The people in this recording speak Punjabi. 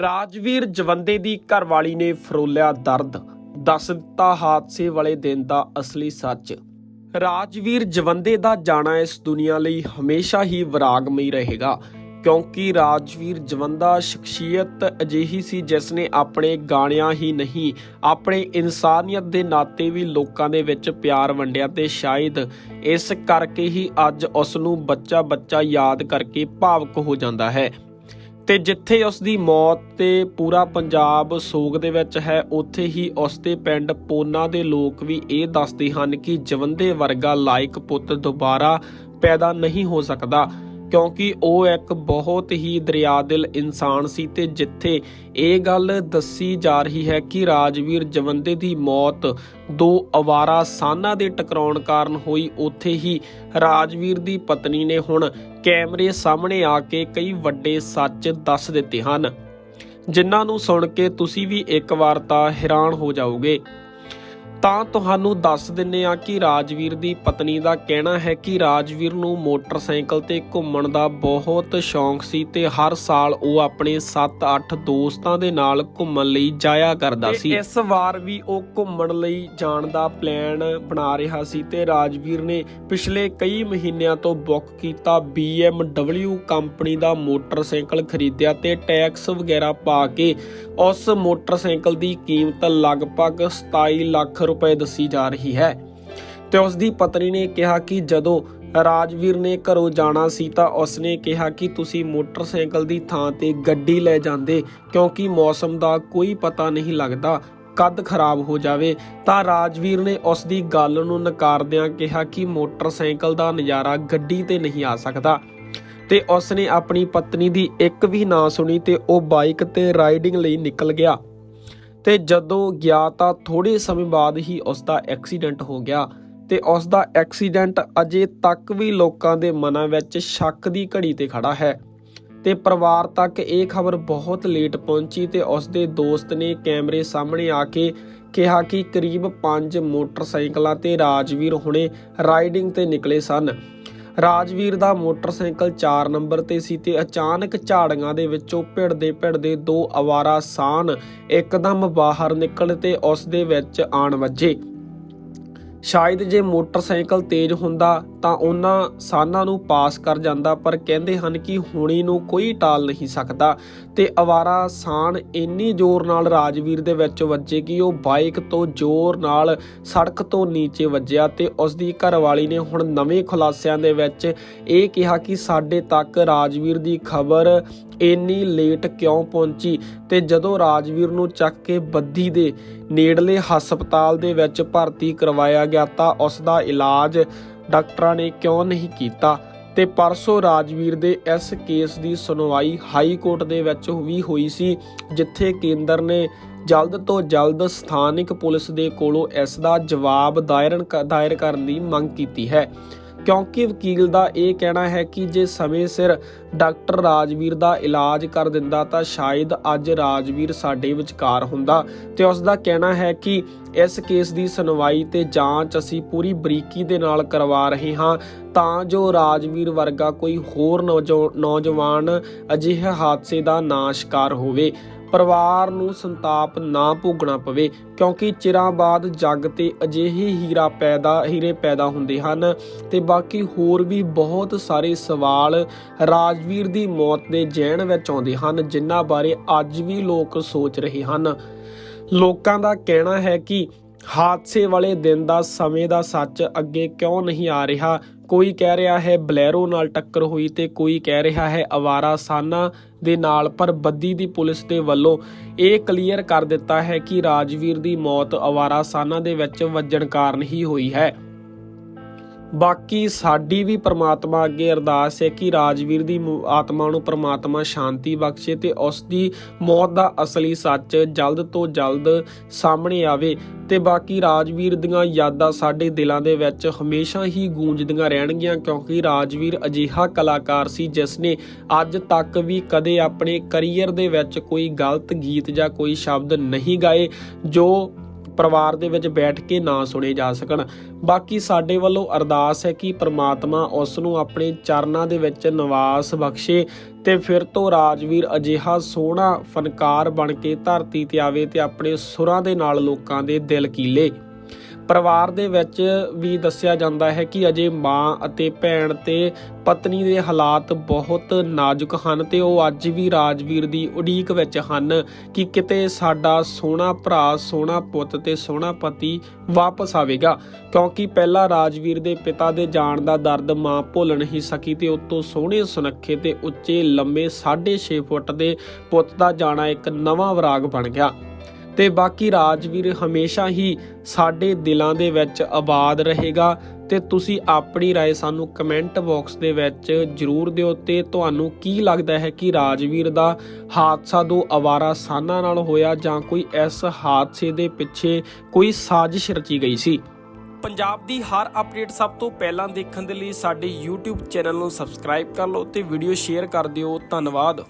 ਰਾਜਵੀਰ ਜਵੰਦੇ ਦੀ ਘਰਵਾਲੀ ਨੇ ਫਰੋਲਿਆ ਦਰਦ, ਦੱਸ ਦਿੱਤਾ ਹਾਦਸੇ ਵਾਲੇ ਦਿਨ ਦਾ ਅਸਲੀ ਸੱਚ। ਰਾਜਵੀਰ ਜਵੰਦੇ ਦਾ ਜਾਣਾ ਇਸ ਦੁਨੀਆ ਲਈ ਹਮੇਸ਼ਾ ਹੀ ਵਿਰਾਗਮਈ ਰਹੇਗਾ, ਕਿਉਂਕਿ ਰਾਜਵੀਰ ਜਵੰਦਾ ਸ਼ਖਸੀਅਤ ਅਜਿਹੀ ਸੀ ਜਿਸ ਨੇ ਆਪਣੇ ਗਾਣਿਆਂ ਹੀ ਨਹੀਂ, ਆਪਣੇ ਇਨਸਾਨੀਅਤ ਦੇ ਨਾਤੇ ਵੀ ਲੋਕਾਂ ਦੇ ਵਿੱਚ ਪਿਆਰ ਵੰਡਿਆ ਤੇ ਸ਼ਾਇਦ ਇਸ ਕਰਕੇ ਹੀ ਅੱਜ ਉਸ ਨੂੰ ਬੱਚਾ ਬੱਚਾ ਯਾਦ ਕਰਕੇ ਭਾਵਕ ਹੋ ਜਾਂਦਾ ਹੈ। ਤੇ ਜਿੱਥੇ ਉਸ ਦੀ ਮੌਤ ਤੇ ਪੂਰਾ ਪੰਜਾਬ ਸੋਗ ਦੇ ਵਿੱਚ ਹੈ, ਉੱਥੇ ਹੀ ਉਸ ਦੇ ਪਿੰਡ ਪੋਨਾ ਦੇ ਲੋਕ ਵੀ ਇਹ ਦੱਸਦੇ ਹਨ ਕਿ ਜਵੰਦੇ ਵਰਗਾ ਲਾਇਕ ਪੁੱਤ ਦੁਬਾਰਾ ਪੈਦਾ ਨਹੀਂ ਹੋ ਸਕਦਾ। ਕਿਉਂਕਿ ਉਹ ਇੱਕ ਬਹੁਤ ਹੀ ਦਰਿਆਦਿਲ ਇਨਸਾਨ ਸੀ ਤੇ ਜਿੱਥੇ ਇਹ ਗੱਲ ਦੱਸੀ ਜਾ ਰਹੀ ਹੈ ਕਿ ਰਾਜਵੀਰ ਜਵੰਦੇ ਦੀ ਮੌਤ ਦੋ ਅਵਾਰਾ ਸਾਨਾਂ ਦੇ ਟਕਰਾਉਣ ਕਾਰਨ ਹੋਈ, ਉੱਥੇ ਹੀ ਰਾਜਵੀਰ ਦੀ ਪਤਨੀ ਨੇ ਹੁਣ ਕੈਮਰੇ ਸਾਹਮਣੇ ਆ ਕੇ ਕਈ ਵੱਡੇ ਸੱਚ ਦੱਸ ਦਿੱਤੇ ਹਨ। ਜਿਨ੍ਹਾਂ ਨੂੰ ਸੁਣ ਕੇ ਤੁਸੀਂ ਵੀ ਇੱਕ ਵਾਰ ਤਾਂ ਹੈਰਾਨ ਹੋ ਜਾਓਗੇ। ਤਾਂ ਤੁਹਾਨੂੰ ਦੱਸ ਦਿੰਨੇ ਆ ਕਿ ਰਾਜਵੀਰ ਦੀ ਪਤਨੀ ਦਾ ਕਹਿਣਾ ਹੈ ਕਿ ਰਾਜਵੀਰ ਨੂੰ ਮੋਟਰਸਾਈਕਲ ਤੇ ਘੁੰਮਣ ਦਾ ਬਹੁਤ ਸ਼ੌਂਕ ਸੀ ਤੇ ਹਰ ਸਾਲ ਉਹ ਆਪਣੇ 7-8 ਦੋਸਤਾਂ ਦੇ ਨਾਲ ਘੁੰਮਣ ਲਈ ਜਾਇਆ ਕਰਦਾ ਸੀ। ਇਸ ਵਾਰ ਵੀ ਉਹ ਘੁੰਮਣ ਲਈ ਜਾਣ ਦਾ ਪਲਾਨ ਬਣਾ ਰਿਹਾ ਸੀ ਤੇ ਰਾਜਵੀਰ ਨੇ ਪਿਛਲੇ ਕਈ ਮਹੀਨਿਆਂ ਤੋਂ ਬੁੱਕ ਕੀਤਾ BMW ਕੰਪਨੀ ਦਾ ਮੋਟਰਸਾਈਕਲ ਖਰੀਦਿਆ ਤੇ ਟੈਕਸ ਵਗੈਰਾ ਪਾ ਕੇ ਉਸ ਮੋਟਰਸਾਈਕਲ ਦੀ ਕੀਮਤ ਲਗਭਗ 27 ਲੱਖ ਰੁਪਏ ਦੱਸੀ ਜਾ ਰਹੀ ਹੈ। ਤੇ ਉਸ ਦੀ ਪਤਨੀ ਨੇ ਕਿਹਾ ਕਿ ਜਦੋਂ ਰਾਜਵੀਰ ਨੇ ਘਰੋਂ ਜਾਣਾ ਸੀ ਤਾਂ ਉਸਨੇ ਕਿਹਾ ਕਿ ਤੁਸੀਂ ਮੋਟਰਸਾਈਕਲ ਦੀ ਥਾਂ ਤੇ ਗੱਡੀ ਲੈ ਜਾਂਦੇ, ਕਿਉਂਕਿ ਮੌਸਮ ਦਾ ਕੋਈ ਪਤਾ ਨਹੀਂ ਲੱਗਦਾ ਕਦ ਖਰਾਬ ਹੋ ਜਾਵੇ। ਤਾਂ ਰਾਜਵੀਰ ਨੇ ਉਸ ਦੀ ਗੱਲ ਨੂੰ ਨਕਾਰਦਿਆਂ ਕਿਹਾ ਕਿ ਮੋਟਰਸਾਈਕਲ ਦਾ ਨਜ਼ਾਰਾ ਗੱਡੀ ਤੇ ਨਹੀਂ ਆ ਸਕਦਾ। ਤੇ ਉਸ ਨੇ ਆਪਣੀ ਪਤਨੀ ਦੀ ਇੱਕ ਵੀ ਨਾ ਸੁਣੀ ਤੇ ਉਹ ਬਾਈਕ ਤੇ ਰਾਈਡਿੰਗ ਲਈ ਨਿਕਲ ਗਿਆ। ਤੇ ਜਦੋਂ ਗਿਆ ਤਾਂ ਥੋੜੇ ਸਮੇਂ ਬਾਅਦ ਹੀ ਉਸ ਦਾ ਐਕਸੀਡੈਂਟ ਹੋ ਗਿਆ ਤੇ ਉਸ ਦਾ ਐਕਸੀਡੈਂਟ ਅਜੇ ਤੱਕ ਵੀ ਲੋਕਾਂ ਦੇ ਮਨਾਂ ਵਿੱਚ ਸ਼ੱਕ ਦੀ ਘੜੀ ਤੇ ਖੜਾ ਹੈ। ਤੇ ਪਰਿਵਾਰ ਤੱਕ ਇਹ ਖਬਰ ਬਹੁਤ ਲੇਟ ਪਹੁੰਚੀ ਤੇ ਉਸ ਦੇ ਦੋਸਤ ਨੇ ਕੈਮਰੇ ਸਾਹਮਣੇ ਆ ਕੇ ਕਿਹਾ ਕਿ ਕਰੀਬ 5 ਮੋਟਰਸਾਈਕਲਾਂ ਤੇ ਰਾਜਵੀਰ ਹੁਣੇ ਰਾਈਡਿੰਗ ਤੇ ਨਿਕਲੇ ਸਨ। ਰਾਜਵੀਰ ਦਾ ਮੋਟਰਸਾਈਕਲ 4 ਨੰਬਰ ਤੇ ਸੀ ਤੇ ਅਚਾਨਕ ਝਾੜੀਆਂ ਦੇ ਵਿੱਚੋਂ ਭਿੜਦੇ ਭਿੜਦੇ ਦੋ ਅਵਾਰਾ ਸਾਨ ਇੱਕਦਮ ਬਾਹਰ ਨਿਕਲ ਤੇ ਉਸ ਦੇ ਵਿੱਚ ਆਣ ਵੱਜੇ। ਸ਼ਾਇਦ ਜੇ ਮੋਟਰਸਾਈਕਲ ਤੇਜ਼ ਹੁੰਦਾ ਤਾਂ ਉਹਨਾਂ ਸਾਨਾਂ ਨੂੰ ਪਾਸ ਕਰ ਜਾਂਦਾ, ਪਰ ਕਹਿੰਦੇ ਹਨ ਕਿ ਹੁਣੀ ਨੂੰ ਕੋਈ ਟਾਲ ਨਹੀਂ ਸਕਦਾ। ਤੇ ਅਵਾਰਾ ਸਾਨ ਇੰਨੀ ਜ਼ੋਰ ਨਾਲ ਰਾਜਵੀਰ ਦੇ ਵਿੱਚ ਵੱਜੇ ਕਿ ਉਹ ਬਾਈਕ ਤੋਂ ਜ਼ੋਰ ਨਾਲ ਸੜਕ ਤੋਂ ਨੀਚੇ ਵੱਜਿਆ ਤੇ ਉਸ ਦੀ ਘਰਵਾਲੀ ਨੇ ਹੁਣ ਨਵੇਂ ਖੁਲਾਸਿਆਂ ਦੇ ਵਿੱਚ ਇਹ ਕਿਹਾ ਕਿ ਸਾਡੇ ਤੱਕ ਰਾਜਵੀਰ ਦੀ ਖਬਰ ਇੰਨੀ ਲੇਟ ਕਿਉਂ ਪਹੁੰਚੀ ਤੇ ਜਦੋਂ ਰਾਜਵੀਰ ਨੂੰ ਚੱਕ ਕੇ ਬੱਦੀ ਦੇ ਨੇੜਲੇ ਹਸਪਤਾਲ ਦੇ ਵਿੱਚ ਭਰਤੀ ਕਰਵਾਇਆ ਗਿਆ ਤਾਂ ਉਸ ਦਾ ਇਲਾਜ ਡਾਕਟਰਾਂ ਨੇ ਕਿਉਂ ਨਹੀਂ ਕੀਤਾ? ਤੇ ਪਰਸੋਂ ਰਾਜਵੀਰ ਦੇ ਇਸ ਕੇਸ ਦੀ ਸੁਣਵਾਈ ਹਾਈ ਕੋਰਟ ਦੇ ਵਿੱਚ ਵੀ ਹੋਈ ਸੀ, ਜਿੱਥੇ ਕੇਂਦਰ ਨੇ ਜਲਦ ਤੋਂ ਜਲਦ ਸਥਾਨਕ ਪੁਲਿਸ ਦੇ ਕੋਲੋਂ ਇਸ ਦਾ ਜਵਾਬ ਦਾਇਰਨ ਦਾਇਰ ਕਰਨ ਦੀ ਮੰਗ ਕੀਤੀ ਹੈ। ਕਿਉਂਕਿ ਵਕੀਲ ਦਾ ਇਹ ਕਹਿਣਾ ਹੈ ਕਿ ਜੇ ਸਮੇਂ ਸਿਰ ਡਾਕਟਰ ਰਾਜਵੀਰ ਦਾ ਇਲਾਜ ਕਰ ਦਿੰਦਾ ਤਾਂ ਸ਼ਾਇਦ ਅੱਜ ਰਾਜਵੀਰ ਸਾਡੇ ਵਿਚਕਾਰ ਹੁੰਦਾ। ਤੇ ਉਸ ਦਾ ਕਹਿਣਾ ਹੈ ਕਿ ਇਸ ਕੇਸ ਦੀ ਸੁਣਵਾਈ ਤੇ ਜਾਂਚ ਅਸੀਂ ਪੂਰੀ ਬਰੀਕੀ ਦੇ ਨਾਲ ਕਰਵਾ ਰਹੇ ਹਾਂ ਤਾਂ ਜੋ ਰਾਜਵੀਰ ਵਰਗਾ ਕੋਈ ਹੋਰ ਨੌਜੋ- ਨੌਜਵਾਨ ਅਜਿਹੇ ਹਾਦਸੇ ਦਾ ਨਾ ਸ਼ਿਕਾਰ ਹੋਵੇ। ਪਰਿਵਾਰ ਨੂੰ ਸੰਤਾਪ ਨਾ ਭੋਗਣਾ ਪਵੇ, ਕਿਉਂਕਿ ਚਿਰਾਂ ਬਾਅਦ ਜੱਗ ਤੇ ਅਜਿਹੇ ਹੀਰਾ ਪੈਦਾ, ਹੀਰੇ ਪੈਦਾ ਹੁੰਦੇ ਹਨ। ਤੇ ਬਾਕੀ ਹੋਰ ਵੀ ਬਹੁਤ ਸਾਰੇ ਸਵਾਲ ਰਾਜਵੀਰ ਦੀ ਮੌਤ ਦੇ ਜਹਿਣ ਵਿੱਚ ਆਉਂਦੇ ਹਨ, ਜਿਨ੍ਹਾਂ ਬਾਰੇ ਅੱਜ ਵੀ ਲੋਕ ਸੋਚ ਰਹੇ ਹਨ। ਲੋਕਾਂ ਦਾ ਕਹਿਣਾ ਹੈ ਕਿ ਹਾਦਸੇ ਵਾਲੇ ਦਿਨ ਦਾ ਸਮੇਂ ਦਾ ਸੱਚ ਅੱਗੇ ਕਿਉਂ ਨਹੀਂ ਆ ਰਿਹਾ? ਕੋਈ ਕਹਿ ਰਿਹਾ ਹੈ ਬਲੈਰੋ ਨਾਲ ਟੱਕਰ ਹੋਈ ਤੇ ਕੋਈ ਕਹਿ ਰਿਹਾ ਹੈ ਅਵਾਰਾ ਸਾਨਾ ਦੇ ਨਾਲ, ਪਰ ਬੱਦੀ ਦੀ ਪੁਲਿਸ ਦੇ ਵੱਲੋਂ ਇਹ ਕਲੀਅਰ ਕਰ ਦਿੱਤਾ ਹੈ ਕਿ ਰਾਜਵੀਰ ਦੀ ਮੌਤ ਅਵਾਰਾ ਸਾਨਾ ਦੇ ਵਿੱਚ ਵੱਜਣ ਕਾਰਨ ਹੀ ਹੋਈ ਹੈ। ਬਾਕੀ ਸਾਡੀ ਵੀ ਪ੍ਰਮਾਤਮਾ ਅੱਗੇ ਅਰਦਾਸ ਹੈ ਕਿ ਰਾਜਵੀਰ ਦੀ ਆਤਮਾ ਨੂੰ ਪ੍ਰਮਾਤਮਾ ਸ਼ਾਂਤੀ ਬਖਸ਼ੇ ਤੇ ਉਸ ਦੀ ਮੌਤ ਦਾ ਅਸਲੀ ਸੱਚ ਜਲਦ ਤੋਂ ਜਲਦ ਸਾਹਮਣੇ ਆਵੇ। ਤੇ ਬਾਕੀ ਰਾਜਵੀਰ ਦੀਆਂ ਯਾਦਾਂ ਸਾਡੇ ਦਿਲਾਂ ਦੇ ਵਿੱਚ ਹਮੇਸ਼ਾ ਹੀ ਗੂੰਜਦੀਆਂ ਰਹਿਣਗੀਆਂ ਕਿਉਂਕਿ ਰਾਜਵੀਰ ਅਜਿਹਾ ਕਲਾਕਾਰ ਸੀ ਜਿਸ ਨੇ ਅੱਜ ਤੱਕ ਵੀ ਕਦੇ ਆਪਣੇ ਕੈਰੀਅਰ ਦੇ ਵਿੱਚ ਕੋਈ ਗਲਤ ਗੀਤ ਜਾਂ ਕੋਈ ਸ਼ਬਦ ਨਹੀਂ ਗਾਏ, ਜੋ ਪਰਿਵਾਰ ਦੇ ਵਿੱਚ ਬੈਠ ਕੇ ਨਾ ਸੁਣੇ ਜਾ ਸਕਣ। ਬਾਕੀ ਸਾਡੇ ਵੱਲੋਂ ਅਰਦਾਸ ਹੈ ਕਿ ਪ੍ਰਮਾਤਮਾ ਉਸ ਨੂੰ ਆਪਣੇ ਚਰਨਾਂ ਦੇ ਵਿੱਚ ਨਿਵਾਸ ਬਖਸ਼ੇ ਤੇ ਫਿਰ ਤੋਂ ਰਾਜਵੀਰ ਅਜਿਹਾ ਸੋਹਣਾ ਫਨਕਾਰ ਬਣ ਕੇ ਧਰਤੀ ਤੇ ਆਵੇ ਤੇ ਆਪਣੇ ਸੁਰਾਂ ਦੇ ਨਾਲ ਲੋਕਾਂ ਦੇ ਦਿਲ ਕੀਲੇ। ਪਰਿਵਾਰ ਦੇ ਵਿੱਚ ਵੀ ਦੱਸਿਆ ਜਾਂਦਾ ਹੈ ਕਿ ਅਜੇ ਮਾਂ ਅਤੇ ਭੈਣ ਤੇ ਪਤਨੀ ਦੇ ਹਾਲਾਤ ਬਹੁਤ ਨਾਜ਼ੁਕ ਹਨ ਤੇ ਉਹ ਅੱਜ ਵੀ ਰਾਜਵੀਰ ਦੀ ਉਡੀਕ ਵਿੱਚ ਹਨ ਕਿ ਕਿਤੇ ਸਾਡਾ ਸੋਹਣਾ ਭਰਾ, ਸੋਹਣਾ ਪੁੱਤ ਤੇ ਸੋਹਣਾ ਪਤੀ ਵਾਪਸ ਆਵੇਗਾ। ਕਿਉਂਕਿ ਪਹਿਲਾਂ ਰਾਜਵੀਰ ਦੇ ਪਿਤਾ ਦੇ ਜਾਣ ਦਾ ਦਰਦ ਮਾਂ ਭੁੱਲ ਨਹੀਂ ਸਕੀ ਤੇ ਉਤੋਂ ਸੋਹਣੇ ਸੁਨੱਖੇ ਤੇ ਉੱਚੇ, ਲੰਮੇ 6.5 ਫੁੱਟ ਦੇ ਪੁੱਤ ਦਾ ਜਾਣਾ ਇੱਕ ਨਵਾਂ ਵਿਰਾਗ ਬਣ ਗਿਆ। ਤੇ ਬਾਕੀ ਰਾਜਵੀਰ ਹਮੇਸ਼ਾ ਹੀ ਸਾਡੇ ਦਿਲਾਂ ਦੇ ਵਿੱਚ ਆਬਾਦ ਰਹੇਗਾ ਤੇ ਤੁਸੀਂ ਆਪਣੀ رائے ਸਾਨੂੰ ਕਮੈਂਟ ਬਾਕਸ ਦੇ ਵਿੱਚ ਜਰੂਰ ਦਿਓ ਤੇ ਤੁਹਾਨੂੰ ਕੀ ਲੱਗਦਾ ਹੈ ਕਿ ਰਾਜਵੀਰ ਦਾ ਹਾਦਸਾ ਦੋ ਅਵਾਰਾ ਸਾਨਾਂ ਨਾਲ ਹੋਇਆ ਜਾਂ ਕੋਈ ਇਸ ਹਾਦਸੇ ਦੇ ਪਿੱਛੇ ਕੋਈ ਸਾਜ਼ਿਸ਼ ਰਚੀ ਗਈ ਸੀ ਪੰਜਾਬ ਦੀ ਹਰ ਅਪਡੇਟ ਸਭ ਤੋਂ ਪਹਿਲਾਂ ਦੇਖਣ ਦੇ ਲਈ ਸਾਡੇ YouTube ਚੈਨਲ ਨੂੰ ਸਬਸਕ੍ਰਾਈਬ ਕਰ ਲਓ ਤੇ ਵੀਡੀਓ ਸ਼ੇਅਰ ਕਰ ਦਿਓ ਧੰਨਵਾਦ